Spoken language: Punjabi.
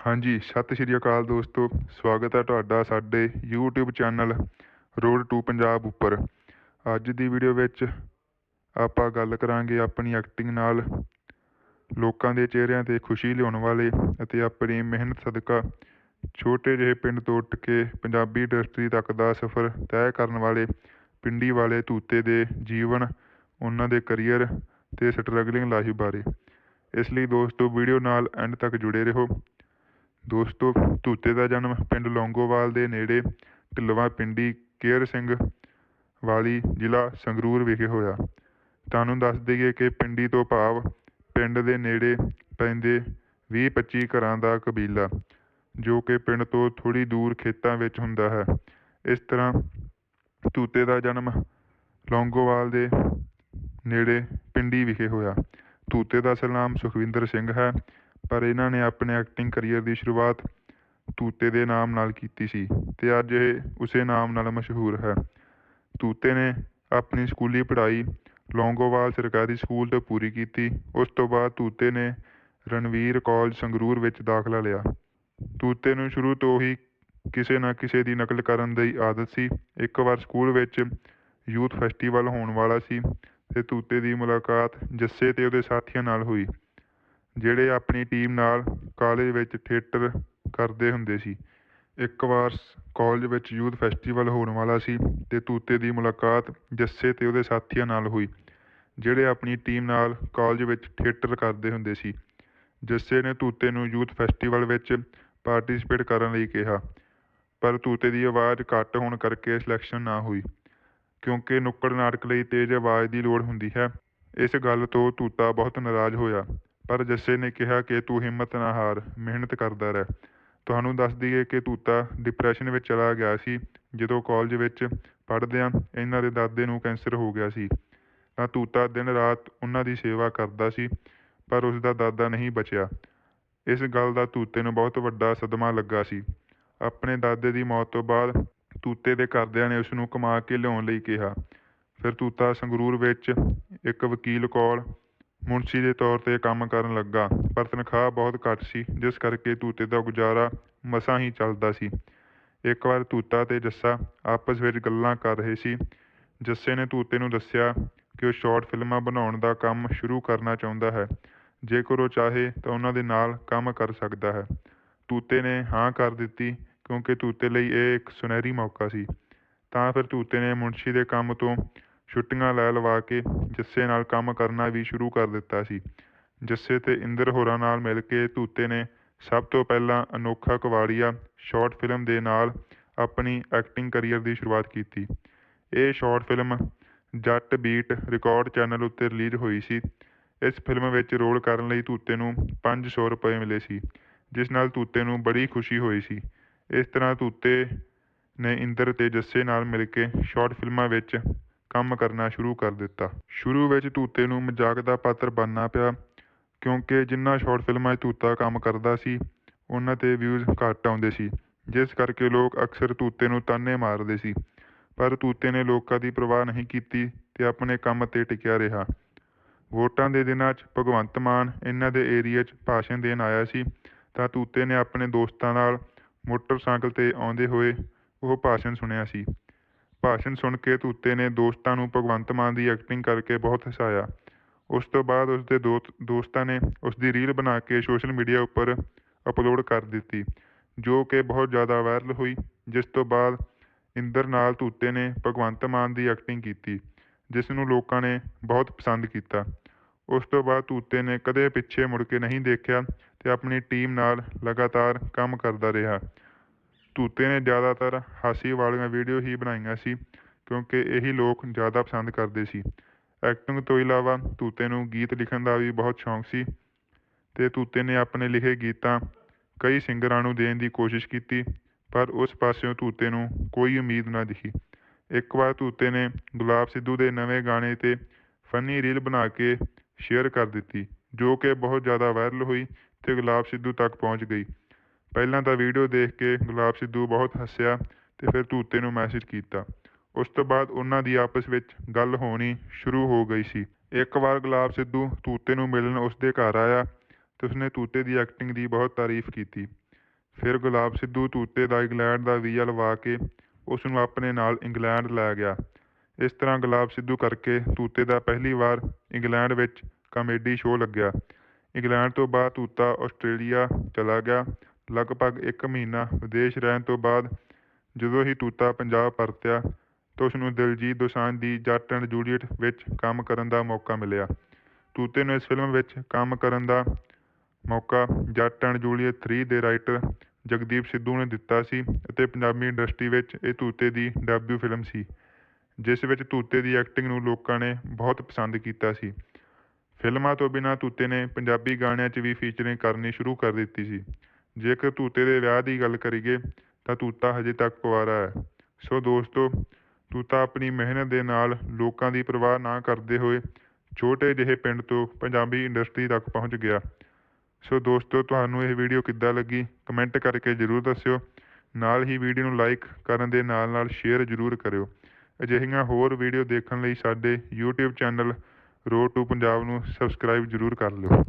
ਹਾਂਜੀ, ਸਤਿ ਸ਼੍ਰੀ ਅਕਾਲ ਦੋਸਤੋ। ਸਵਾਗਤ ਹੈ ਤੁਹਾਡਾ ਸਾਡੇ YouTube channel road to Punjab ਉੱਪਰ। ਅੱਜ ਦੀ ਵੀਡੀਓ ਵਿੱਚ ਆਪਾਂ ਗੱਲ ਕਰਾਂਗੇ ਆਪਣੀ ਐਕਟਿੰਗ ਨਾਲ, ਲੋਕਾਂ ਦੇ ਚਿਹਰਿਆਂ ਤੇ ਖੁਸ਼ੀ ਲਿਆਉਣ ਵਾਲੇ ਅਤੇ ਆਪਣੀ ਮਿਹਨਤ ਸਦਕਾ ਛੋਟੇ ਜਿਹੇ ਪਿੰਡ ਤੋਂ ਉੱਠ ਕੇ ਪੰਜਾਬੀ ਇੰਡਸਟਰੀ ਤੱਕ ਦਾ ਸਫ਼ਰ ਤੈਅ ਕਰਨ ਵਾਲੇ ਪਿੰਡੀ ਵਾਲੇ ਤੂਤੇ ਦੇ ਜੀਵਨ, ਉਹਨਾਂ ਦੇ ਕਰੀਅਰ ਤੇ ਸਟਰਗਲਿੰਗ ਲਾਈਫ ਬਾਰੇ। ਇਸ ਲਈ ਦੋਸਤੋ ਵੀਡੀਓ ਨਾਲ ਐਂਡ ਤੱਕ ਜੁੜੇ ਰਹੋ। ਦੋਸਤੋ, ਧੂਤੇ ਦਾ ਜਨਮ ਪਿੰਡ ਲੌਂਗੋਵਾਲ ਦੇ ਨੇੜੇ ਢਿੱਲਵਾਂ ਪਿੰਡੀ ਕੇਰ ਸਿੰਘ ਵਾਲੀ ਜ਼ਿਲ੍ਹਾ ਸੰਗਰੂਰ ਵਿਖੇ ਹੋਇਆ। ਤੁਹਾਨੂੰ ਦੱਸ ਦੇਈਏ ਕਿ ਪਿੰਡੀ ਤੋਂ ਭਾਵ ਪਿੰਡ ਦੇ ਨੇੜੇ ਪੈਂਦੇ ਵੀਹ ਪੱਚੀ ਘਰਾਂ ਦਾ ਕਬੀਲਾ, ਜੋ ਕਿ ਪਿੰਡ ਤੋਂ ਥੋੜ੍ਹੀ ਦੂਰ ਖੇਤਾਂ ਵਿੱਚ ਹੁੰਦਾ ਹੈ। ਇਸ ਤਰ੍ਹਾਂ ਧੂਤੇ ਦਾ ਜਨਮ ਲੌਂਗੋਵਾਲ ਦੇ ਨੇੜੇ ਪਿੰਡੀ ਵਿਖੇ ਹੋਇਆ। ਧੂਤੇ ਦਾ ਅਸਲ ਸੁਖਵਿੰਦਰ ਸਿੰਘ ਹੈ। ਪਰ ਇਹਨਾਂ ਨੇ ਆਪਣੇ ਐਕਟਿੰਗ ਕਰੀਅਰ ਦੀ ਸ਼ੁਰੂਆਤ ਤੂਤੇ ਦੇ ਨਾਮ ਨਾਲ ਕੀਤੀ ਸੀ ਅਤੇ ਅੱਜ ਇਹ ਉਸੇ ਨਾਮ ਨਾਲ ਮਸ਼ਹੂਰ ਹੈ। ਤੂਤੇ ਨੇ ਆਪਣੀ ਸਕੂਲੀ ਪੜ੍ਹਾਈ ਲੌਂਗੋਵਾਲ ਸਰਕਾਰੀ ਸਕੂਲ ਤੋਂ ਪੂਰੀ ਕੀਤੀ। ਉਸ ਤੋਂ ਬਾਅਦ ਤੂਤੇ ਨੇ ਰਣਵੀਰ ਕਾਲਜ ਸੰਗਰੂਰ ਵਿੱਚ ਦਾਖਲਾ ਲਿਆ। ਤੂਤੇ ਨੂੰ ਸ਼ੁਰੂ ਤੋਂ ਹੀ ਕਿਸੇ ਨਾ ਕਿਸੇ ਦੀ ਨਕਲ ਕਰਨ ਦੀ ਆਦਤ ਸੀ। ਇੱਕ ਵਾਰ ਸਕੂਲ ਵਿੱਚ ਯੂਥ ਫੈਸਟੀਵਲ ਹੋਣ ਵਾਲਾ ਸੀ ਅਤੇ ਤੂਤੇ ਦੀ ਮੁਲਾਕਾਤ ਜੱਸੇ ਅਤੇ ਉਹਦੇ ਸਾਥੀਆਂ ਨਾਲ ਹੋਈ। ਜਿਹੜੇ ਆਪਣੀ ਟੀਮ ਨਾਲ ਕਾਲਜ ਵਿੱਚ ਥੀਏਟਰ ਕਰਦੇ ਹੁੰਦੇ ਸੀ। ਇੱਕ ਵਾਰ ਕਾਲਜ ਵਿੱਚ ਯੂਥ ਫੈਸਟੀਵਲ ਹੋਣ ਵਾਲਾ ਸੀ ਅਤੇ ਤੂਤੇ ਦੀ ਮੁਲਾਕਾਤ ਜੱਸੇ ਅਤੇ ਉਹਦੇ ਸਾਥੀਆਂ ਨਾਲ ਹੋਈ, ਜਿਹੜੇ ਆਪਣੀ ਟੀਮ ਨਾਲ ਕਾਲਜ ਵਿੱਚ ਥੀਏਟਰ ਕਰਦੇ ਹੁੰਦੇ ਸੀ। ਜੱਸੇ ਨੇ ਤੂਤੇ ਨੂੰ ਯੂਥ ਫੈਸਟੀਵਲ ਵਿੱਚ ਪਾਰਟੀਸਪੇਟ ਕਰਨ ਲਈ ਕਿਹਾ, ਪਰ ਤੂਤੇ ਦੀ ਆਵਾਜ਼ ਘੱਟ ਹੋਣ ਕਰਕੇ ਸਿਲੈਕਸ਼ਨ ਨਾ ਹੋਈ, ਕਿਉਂਕਿ ਨੁੱਕੜ ਨਾਟਕ ਲਈ ਤੇਜ਼ ਆਵਾਜ਼ ਦੀ ਲੋੜ ਹੁੰਦੀ ਹੈ। ਇਸ ਗੱਲ ਤੋਂ ਤੂਤਾ ਬਹੁਤ ਨਾਰਾਜ਼ ਹੋਇਆ। ਪਰ ਜੱਸੇ ਨੇ ਕਿਹਾ ਕਿ ਤੂੰ ਹਿੰਮਤ ਨਾ ਹਾਰ, ਮਿਹਨਤ ਕਰਦਾ ਰਹਿ। ਤੁਹਾਨੂੰ ਦੱਸ ਦਈਏ ਕਿ ਤੂਤਾ ਡਿਪਰੈਸ਼ਨ ਵਿੱਚ ਚਲਾ ਗਿਆ ਸੀ। ਜਦੋਂ ਕਾਲਜ ਵਿੱਚ ਪੜ੍ਹਦਿਆਂ ਇਹਨਾਂ ਦੇ ਦਾਦੇ ਨੂੰ ਕੈਂਸਰ ਹੋ ਗਿਆ ਸੀ। ਤਾਂ ਤੂਤਾ ਦਿਨ ਰਾਤ ਉਹਨਾਂ ਦੀ ਸੇਵਾ ਕਰਦਾ ਸੀ, ਪਰ ਉਸ ਦਾ ਦਾਦਾ ਨਹੀਂ ਬਚਿਆ। ਇਸ ਗੱਲ ਦਾ ਤੂਤੇ ਨੂੰ ਬਹੁਤ ਵੱਡਾ ਸਦਮਾ ਲੱਗਾ ਸੀ। ਆਪਣੇ ਦਾਦੇ ਦੀ ਮੌਤ ਤੋਂ ਬਾਅਦ ਤੂਤੇ ਦੇ ਘਰਦਿਆਂ ਨੇ ਉਸ ਨੂੰ ਕਮਾ ਕੇ ਲਿਆਉਣ ਲਈ ਕਿਹਾ। ਫਿਰ ਤੂਤਾ ਸੰਗਰੂਰ ਵਿੱਚ ਇੱਕ ਵਕੀਲ ਕੋਲ ਮੁਨਸ਼ੀ ਦੇ ਤੌਰ ਤੇ ਕੰਮ ਕਰਨ ਲੱਗਾ, ਪਰ ਤਨਖਾਹ ਬਹੁਤ ਘੱਟ ਸੀ, ਜਿਸ ਕਰਕੇ ਤੂਤੇ ਦਾ ਗੁਜ਼ਾਰਾ ਮਸਾਂ ਹੀ ਚੱਲਦਾ ਸੀ। ਇੱਕ ਵਾਰ ਤੂਤਾ ਅਤੇ ਜੱਸਾ ਆਪਸ ਵਿੱਚ ਗੱਲਾਂ ਕਰ ਰਹੇ ਸੀ, ਜੱਸੇ ਨੇ ਤੂਤੇ ਨੂੰ ਦੱਸਿਆ ਕਿ ਉਹ ਸ਼ਾਰਟ ਫਿਲਮਾਂ ਬਣਾਉਣ ਦਾ ਕੰਮ ਸ਼ੁਰੂ ਕਰਨਾ ਚਾਹੁੰਦਾ ਹੈ। ਜੇਕਰ ਉਹ ਚਾਹੇ ਤਾਂ ਉਹਨਾਂ ਦੇ ਨਾਲ ਕੰਮ ਕਰ ਸਕਦਾ ਹੈ। ਤੂਤੇ ਨੇ ਹਾਂ ਕਰ ਦਿੱਤੀ, ਕਿਉਂਕਿ ਤੂਤੇ ਲਈ ਇਹ ਇੱਕ ਸੁਨਹਿਰੀ ਮੌਕਾ ਸੀ। ਤਾਂ ਫਿਰ ਤੂਤੇ ਨੇ ਮੁਨਸ਼ੀ ਦੇ ਕੰਮ ਤੋਂ ਛੁੱਟੀਆਂ ਲੈ ਲਵਾ ਕੇ ਜੱਸੇ ਨਾਲ ਕੰਮ ਕਰਨਾ ਵੀ ਸ਼ੁਰੂ ਕਰ ਦਿੱਤਾ ਸੀ। ਜੱਸੇ ਤੇ ਇੰਦਰ ਹੋਰਾਂ ਨਾਲ ਮਿਲ ਕੇ ਤੂਤੇ ਨੇ ਸਭ ਤੋਂ ਪਹਿਲਾਂ ਅਨੋਖਾ ਕਵਾੜੀਆ ਸ਼ਾਰਟ ਫਿਲਮ ਦੇ ਨਾਲ ਆਪਣੀ ਐਕਟਿੰਗ ਕਰੀਅਰ ਦੀ ਸ਼ੁਰੂਆਤ ਕੀਤੀ। ਇਹ short film Jatt beat record channel ਉੱਤੇ ਰਿਲੀਜ਼ ਹੋਈ ਸੀ। ਇਸ ਫਿਲਮ ਵਿੱਚ ਰੋਲ ਕਰਨ ਲਈ ਤੂਤੇ ਨੂੰ 500 ਰੁਪਏ ਮਿਲੇ ਸੀ, ਜਿਸ ਨਾਲ ਤੂਤੇ ਨੂੰ ਬੜੀ ਖੁਸ਼ੀ ਹੋਈ ਸੀ। ਇਸ ਤਰ੍ਹਾਂ ਤੂਤੇ ਨੇ ਇੰਦਰ ਤੇ ਜੱਸੇ ਨਾਲ ਮਿਲ ਕੇ ਸ਼ਾਰਟ ਫਿਲਮਾਂ ਵਿੱਚ ਕੰਮ ਕਰਨਾ ਸ਼ੁਰੂ ਕਰ ਦਿੱਤਾ। ਸ਼ੁਰੂ ਵਿੱਚ ਧੂਤੇ ਨੂੰ ਮਜ਼ਾਕ ਦਾ ਪਾਤਰ ਬਣਨਾ ਪਿਆ, ਕਿਉਂਕਿ ਜਿੰਨਾ ਸ਼ਾਰਟ ਫਿਲਮਾਂ 'ਚ ਧੂਤਾ ਕੰਮ ਕਰਦਾ ਸੀ, ਉਹਨਾਂ ਤੇ ਵਿਊਜ਼ ਘੱਟ ਆਉਂਦੇ ਸੀ, ਜਿਸ ਕਰਕੇ ਲੋਕ ਅਕਸਰ ਧੂਤੇ ਨੂੰ ਤਾਨੇ ਮਾਰਦੇ ਸੀ। ਪਰ ਤੂਤੇ ਨੇ ਲੋਕਾਂ ਦੀ ਪਰਵਾਹ ਨਹੀਂ ਕੀਤੀ ਤੇ ਆਪਣੇ ਕੰਮ ਤੇ ਟਿਕਿਆ ਰਿਹਾ। ਵੋਟਾਂ ਦੇ ਦਿਨਾਂ 'ਚ ਭਗਵੰਤ ਮਾਨ ਇਹਨਾਂ ਦੇ ਏਰੀਆ 'ਚ ਭਾਸ਼ਣ ਦੇਣ ਆਇਆ ਸੀ, ਤਾਂ ਤੂਤੇ ਨੇ ਆਪਣੇ ਦੋਸਤਾਂ ਨਾਲ ਮੋਟਰਸਾਈਕਲ ਤੇ ਆਉਂਦੇ ਹੋਏ ਉਹ ਭਾਸ਼ਣ ਸੁਣਿਆ ਸੀ। ਭਾਸ਼ਣ ਸੁਣ ਕੇ ਧੂਤੇ ਨੇ ਦੋਸਤਾਂ ਨੂੰ ਭਗਵੰਤ ਮਾਨ ਦੀ ਐਕਟਿੰਗ ਕਰਕੇ ਬਹੁਤ ਹਸਾਇਆ। ਉਸ ਤੋਂ ਬਾਅਦ ਉਸਦੇ ਦੋ ਦੋਸਤਾਂ ਨੇ ਉਸ ਦੀ ਰੀਲ ਬਣਾ ਕੇ ਸੋਸ਼ਲ ਮੀਡੀਆ ਉੱਪਰ ਅਪਲੋਡ ਕਰ ਦਿੱਤੀ, ਜੋ ਕਿ ਬਹੁਤ ਜ਼ਿਆਦਾ ਵਾਇਰਲ ਹੋਈ, ਜਿਸ ਤੋਂ ਬਾਅਦ ਇੰਦਰ ਨਾਲ ਧੂਤੇ ਨੇ ਭਗਵੰਤ ਮਾਨ ਦੀ ਐਕਟਿੰਗ ਕੀਤੀ, ਜਿਸ ਨੂੰ ਲੋਕਾਂ ਨੇ ਬਹੁਤ ਪਸੰਦ ਕੀਤਾ। ਉਸ ਤੋਂ ਬਾਅਦ ਧੂਤੇ ਨੇ ਕਦੇ ਪਿੱਛੇ ਮੁੜ ਕੇ ਨਹੀਂ ਦੇਖਿਆ ਤੇ ਆਪਣੀ ਟੀਮ ਨਾਲ ਲਗਾਤਾਰ ਕੰਮ ਕਰਦਾ ਰਿਹਾ। ਤੂਤੇ ਨੇ ਜ਼ਿਆਦਾਤਰ ਹਾਸੀ ਵਾਲੀਆਂ ਵੀਡੀਓ ਹੀ ਬਣਾਈਆਂ ਸੀ, ਕਿਉਂਕਿ ਇਹੀ ਲੋਕ ਜ਼ਿਆਦਾ ਪਸੰਦ ਕਰਦੇ ਸੀ। ਐਕਟਿੰਗ ਤੋਂ ਇਲਾਵਾ ਤੂਤੇ ਨੂੰ ਗੀਤ ਲਿਖਣ ਦਾ ਵੀ ਬਹੁਤ ਸ਼ੌਂਕ ਸੀ ਤੇ ਤੂਤੇ ਨੇ ਆਪਣੇ ਲਿਖੇ ਗੀਤਾਂ ਕਈ ਸਿੰਗਰਾਂ ਨੂੰ ਦੇਣ ਦੀ ਕੋਸ਼ਿਸ਼ ਕੀਤੀ, ਪਰ ਉਸ ਪਾਸਿਓਂ ਤੂਤੇ ਨੂੰ ਕੋਈ ਉਮੀਦ ਨਾ ਦਿਖੀ। ਇੱਕ ਵਾਰ ਤੂਤੇ ਨੇ ਗੁਲਾਬ ਸਿੱਧੂ ਦੇ ਨਵੇਂ ਗਾਣੇ ਤੇ ਫਨੀ ਰੀਲ ਬਣਾ ਕੇ ਸ਼ੇਅਰ ਕਰ ਦਿੱਤੀ, ਜੋ ਕਿ ਬਹੁਤ ਜ਼ਿਆਦਾ ਵਾਇਰਲ ਹੋਈ ਤੇ ਗੁਲਾਬ ਸਿੱਧੂ ਤੱਕ ਪਹੁੰਚ ਗਈ। ਪਹਿਲਾਂ ਤਾਂ ਵੀਡੀਓ ਦੇਖ ਕੇ ਗੁਲਾਬ ਸਿੱਧੂ ਬਹੁਤ ਹੱਸਿਆ ਤੇ ਫਿਰ ਤੂਤੇ ਨੂੰ ਮੈਸੇਜ ਕੀਤਾ। ਉਸ ਤੋਂ ਬਾਅਦ ਉਹਨਾਂ ਦੀ ਆਪਸ ਵਿੱਚ ਗੱਲ ਹੋਣੀ ਸ਼ੁਰੂ ਹੋ ਗਈ ਸੀ। ਇੱਕ ਵਾਰ ਗੁਲਾਬ ਸਿੱਧੂ ਤੂਤੇ ਨੂੰ ਮਿਲਣ ਉਸ ਦੇ ਘਰ ਆਇਆ ਤੇ ਉਸਨੇ ਤੂਤੇ ਦੀ ਐਕਟਿੰਗ ਦੀ ਬਹੁਤ ਤਾਰੀਫ ਕੀਤੀ। ਫਿਰ ਗੁਲਾਬ ਸਿੱਧੂ ਤੂਤੇ ਦਾ ਇੰਗਲੈਂਡ ਦਾ ਵੀਜ਼ਾ ਲਵਾ ਕੇ ਉਸ ਨੂੰ ਆਪਣੇ ਨਾਲ ਇੰਗਲੈਂਡ ਲੈ ਗਿਆ। ਇਸ ਤਰ੍ਹਾਂ ਗੁਲਾਬ ਸਿੱਧੂ ਕਰਕੇ ਤੂਤੇ ਦਾ ਪਹਿਲੀ ਵਾਰ ਇੰਗਲੈਂਡ ਵਿੱਚ ਕਾਮੇਡੀ ਸ਼ੋਅ ਲੱਗਿਆ। ਇੰਗਲੈਂਡ ਤੋਂ ਬਾਅਦ ਤੂਤਾ ਆਸਟ੍ਰੇਲੀਆ ਚਲਾ ਗਿਆ ਲਗਭਗ ਇੱਕ ਮਹੀਨਾ ਵਿਦੇਸ਼ ਰਹਿਣ ਤੋਂ ਬਾਅਦ ਜਦੋਂ ਹੀ ਤੂਤਾ ਪੰਜਾਬ ਪਰਤਿਆ ਤਾਂ ਉਸ ਨੂੰ ਦਿਲਜੀਤ ਦੋਸਾਂਝ ਦੀ ਜੱਟ ਐਂਡ ਜੂਲੀਅਟ ਵਿੱਚ ਕੰਮ ਕਰਨ ਦਾ ਮੌਕਾ ਮਿਲਿਆ। ਤੂਤੇ ਨੂੰ ਇਸ ਫਿਲਮ ਵਿੱਚ ਕੰਮ ਕਰਨ ਦਾ ਮੌਕਾ ਜੱਟ ਐਂਡ ਜੂਲੀਅਟ 3 ਦੇ ਰਾਈਟਰ ਜਗਦੀਪ ਸਿੱਧੂ ਨੇ ਦਿੱਤਾ ਸੀ ਅਤੇ ਪੰਜਾਬੀ ਇੰਡਸਟਰੀ ਵਿੱਚ ਇਹ ਤੂਤੇ ਦੀ ਡੈਬਿਊ ਫਿਲਮ ਸੀ, ਜਿਸ ਵਿੱਚ ਧੂਤੇ ਦੀ ਐਕਟਿੰਗ ਨੂੰ ਲੋਕਾਂ ਨੇ ਬਹੁਤ ਪਸੰਦ ਕੀਤਾ ਸੀ। ਫਿਲਮਾਂ ਤੋਂ ਬਿਨਾਂ ਤੂਤੇ ਨੇ ਪੰਜਾਬੀ ਗਾਣਿਆਂ 'ਚ ਵੀ ਫੀਚਰਿੰਗ ਕਰਨੀ ਸ਼ੁਰੂ ਕਰ ਦਿੱਤੀ ਸੀ। ਜੇਕਰ ਤੂਤੇ ਦੇ ਵਿਆਹ ਦੀ ਗੱਲ ਕਰੀਏ, ਤਾਂ ਤੂਤਾ ਹਜੇ ਤੱਕ ਕੁਆਰਾ ਹੈ। ਸੋ ਦੋਸਤੋ ਤੂਤਾ ਆਪਣੀ ਮਿਹਨਤ ਦੇ ਨਾਲ ਲੋਕਾਂ ਦੀ ਪਰਵਾਹ ਨਾ ਕਰਦੇ ਹੋਏ ਛੋਟੇ ਜਿਹੇ ਪਿੰਡ ਤੋਂ ਪੰਜਾਬੀ ਇੰਡਸਟਰੀ ਤੱਕ ਪਹੁੰਚ ਗਿਆ। ਸੋ ਦੋਸਤੋ, ਤੁਹਾਨੂੰ ਇਹ ਵੀਡੀਓ ਕਿੱਦਾਂ ਲੱਗੀ ਕਮੈਂਟ ਕਰਕੇ ਜ਼ਰੂਰ ਦੱਸਿਓ। ਨਾਲ ਹੀ ਵੀਡੀਓ ਨੂੰ ਲਾਈਕ ਕਰਨ ਦੇ ਨਾਲ ਨਾਲ ਸ਼ੇਅਰ ਜ਼ਰੂਰ ਕਰਿਓ। ਅਜਿਹੀਆਂ ਹੋਰ ਵੀਡੀਓ ਦੇਖਣ ਲਈ ਸਾਡੇ YouTube channel road to Punjab ਨੂੰ ਸਬਸਕ੍ਰਾਈਬ ਜ਼ਰੂਰ ਕਰ ਲਿਓ।